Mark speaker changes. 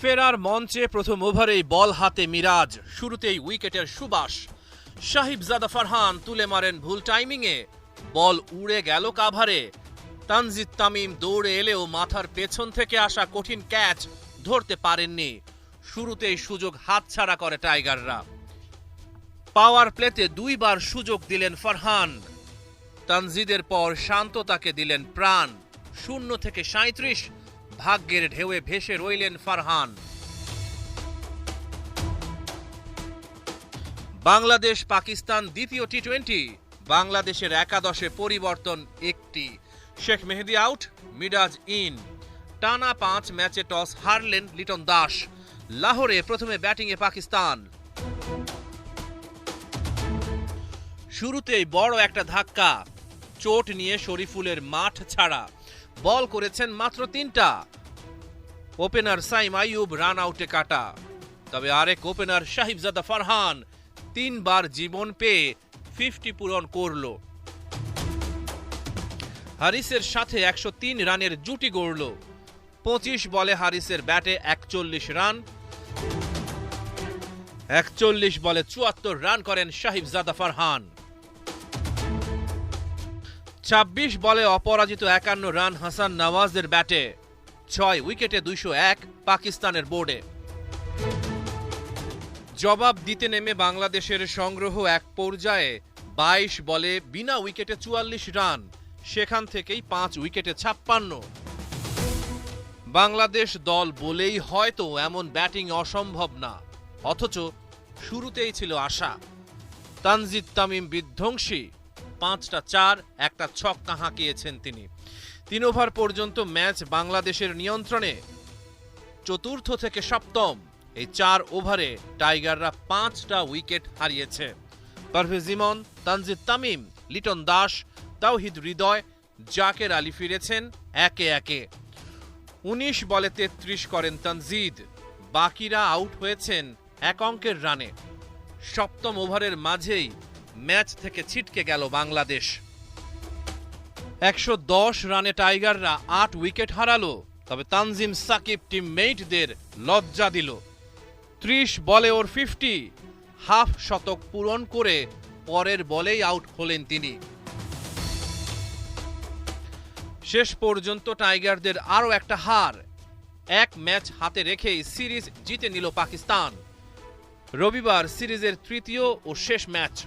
Speaker 1: ফেরার মঞ্চে প্রথম ওভারেই বল হাতে মিরাজ, শুরুতেই উইকেটের সুবাস। সাহিবজাদা ফারহান তুলে মারেন ভুল টাইমিংয়ে। বল উড়ে গেল কাভারে। তানজিদ তামিম দৌড়ে এলেও মাথার পেছন থেকে আসা কঠিন ক্যাচ ধরতে পারেননি। শুরুতেই সুযোগ হাতছাড়া করে টাইগাররা। পাওয়ার প্লেতে দুইবার সুযোগ দিলেন ফারহান। তানজিদের পর শান্ত তাকে দিলেন প্রাণ। শূন্য থেকে সাঁত্রিশ ভাগ্যের ঢেউয়ে ভেসে রইলেন ফারহান। বাংলাদেশ পাকিস্তান দ্বিতীয় টি টোয়েন্টি বাংলাদেশের একাদশে পরিবর্তন একটি। Sheikh Mehedi out, Miraj in. টানা পাঁচ ম্যাচে টস হারলেন লিটন দাস। লাহোরে প্রথমে ব্যাটিংয়ে পাকিস্তান। শুরুতেই বড় একটা ধাক্কা। চোট নিয়ে শরীফুলের মাঠ ছাড়া। বল করেছেন মাত্র তিনটা। ওপেনার সাইম আইয়ুব রান আউটে কাটা। তবে আরেক ওপেনার সাহিবজাদা ফারহান তিনবার জীবন পেয়ে ফিফটি পূরণ করল। হারিসের সাথে একশো তিন রানের জুটি গড়ল। পঁচিশ বলে হারিসের ব্যাটে একচল্লিশ রান। একচল্লিশ বলে চুয়াত্তর রান করেন সাহিবজাদা ফারহান। ছাব্বিশ বলে অপরাজিত একান্ন রান হাসান নওয়াজের ব্যাটে। ছয় উইকেটে দুইশো এক পাকিস্তানের বোর্ডে। জবাব দিতে নেমে বাংলাদেশের সংগ্রহ এক পর্যায়ে বাইশ বলে বিনা উইকেটে চুয়াল্লিশ রান, সেখান থেকেই পাঁচ উইকেটে ছাপ্পান্ন। বাংলাদেশ দল বলেই হয়তো এমন ব্যাটিং অসম্ভব না, অথচ শুরুতেই ছিল আশা। তানজিদ তামিম বিধ্বংসী। পাঁচটা চার, একটা ছক্কা হাঁকিয়েছেন তিনি। তিন ওভার পর্যন্ত ম্যাচ বাংলাদেশের নিয়ন্ত্রণে। চতুর্থ থেকে সপ্তম, এই চার ওভারে টাইগাররা পাঁচটা উইকেট হারিয়েছে। পারভেজ ইমন, তানজিদ তামিম, লিটন দাস, তাওহিদ হৃদয়, জাকের আলী ফিরেছেন একে একে। উনিশ বলে তেত্রিশ করেন তানজিদ। বাকিরা আউট হয়েছেন এক অঙ্কের রানে। সপ্তম ওভারের মাঝেই ম্যাচ থেকে ছিটকে গেল বাংলাদেশ। একশো দশ রানে টাইগাররা আট উইকেট হারালো, তবে তানজিম সাকিব টিমমেটদের লজ্জা দিল। ত্রিশ বলে ওর ফিফটি, হাফ শতক পূরণ করে পরের বলেই আউট হলেন তিনি। শেষ পর্যন্ত টাইগারদের আরও একটা হার, এক ম্যাচ হাতে রেখেই সিরিজ জিতে নিল পাকিস্তান। রবিবার সিরিজের তৃতীয় ও শেষ ম্যাচ।